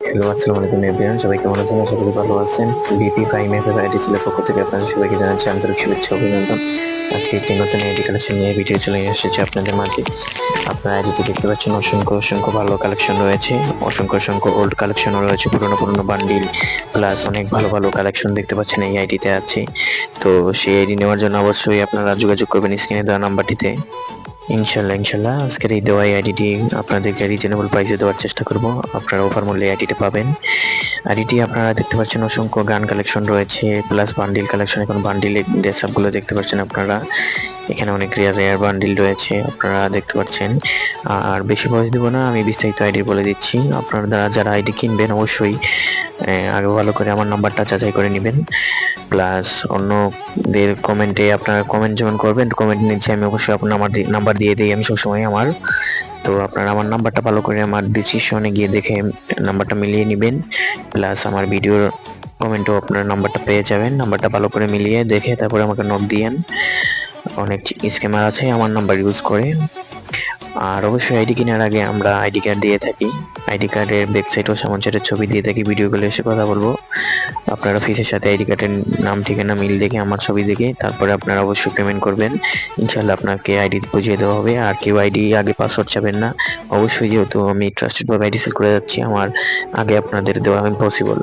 Hello, আসসালামু আলাইকুম কেমন আছেন? ভালো আছেন। বিপি আন্তরিক কালেকশন নিয়ে ভিডিও চলে এসেছে আপনাদের আপনার দেখতে পাচ্ছেন। অসংখ্য অসংখ্য ভালো কালেকশন রয়েছে। অসংখ্য অসংখ্য ওল্ড রয়েছে। পুরনো পুরনো বান্ডিল প্লাস অনেক ভালো ভালো কালেকশন দেখতে পাচ্ছেন এই আইডিতে আছে। তো সেই আইডি নেওয়ার জন্য অবশ্যই আপনারা যোগাযোগ করবেন স্ক্রিনে দেওয়া নাম্বারটিতে ইনশাল্লাহ ইনশাল্লাহ। আজকের এই দেওয়া আইডিটি আপনাদেরকে রিজনেবল প্রাইসে দেওয়ার চেষ্টা করব। আপনারা অফার মূল্যে আইডিটা পাবেন। আইডিটি আপনারা দেখতে পাচ্ছেন অসংখ্য গান কালেকশন রয়েছে প্লাস বান্ডিল কালেকশন এখন বান্ডিলের ড্রেসআপগুলো দেখতে পাচ্ছেন আপনারা। এখানে অনেক রেয়ার রেয়ার বান্ডিল রয়েছে, আপনারা দেখতে পাচ্ছেন। আর বেশি বয়স দেবো না, আমি বিস্তারিত আইডি বলে দিচ্ছি। আপনারা দ্বারা যারা আইডি কিনবেন অবশ্যই আগে ভালো করে আমার নাম্বারটা যাচাই করে নেবেন। প্লাস অন্যদের কমেন্টে আপনারা কমেন্ট যেমন করবেন কমেন্ট নিচে আমি অবশ্যই আপনার নাম্বার নাম্বার দিয়ে দিই আমি সবসময় আমার। তো আপনারা আমার নাম্বারটা ভালো করে আমার ডিসিশনে গিয়ে দেখে নাম্বারটা মিলিয়ে নেবেন। প্লাস আমার ভিডিওর কমেন্টও আপনার নাম্বারটা পেয়ে যাবেন। নাম্বারটা ভালো করে মিলিয়ে দেখে তারপরে আমাকে নোট দিয়েন। অনেক স্ক্যামার আছে আমার নাম্বার ইউজ করে। আর অবশ্যই আইডি কেনার আগে আমরা আইডি কার্ড দিয়ে থাকি। আইডি কার্ডের ওয়েবসাইট ও সামাঞ্চারের ছবি দিয়ে থাকি, ভিডিওগুলো এসে কথা বলব। আপনারা ফিসের সাথে আইডি কার্ডের নাম, ঠিকানা মিল দেখে, আমার ছবি দেখে, তারপরে আপনারা অবশ্যই পেমেন্ট করবেন। ইনশাল্লাহ আপনাকে আইডি বুঝিয়ে দেওয়া হবে, আর কেউ আইডি আগে পাসওয়ার্ড চাবেন না। অবশ্যই যেহেতু আমি ট্রাস্টেড ভাবে আইডি সেল করে যাচ্ছি, আমার আগে আপনাদের দেওয়া ইম্পসিবল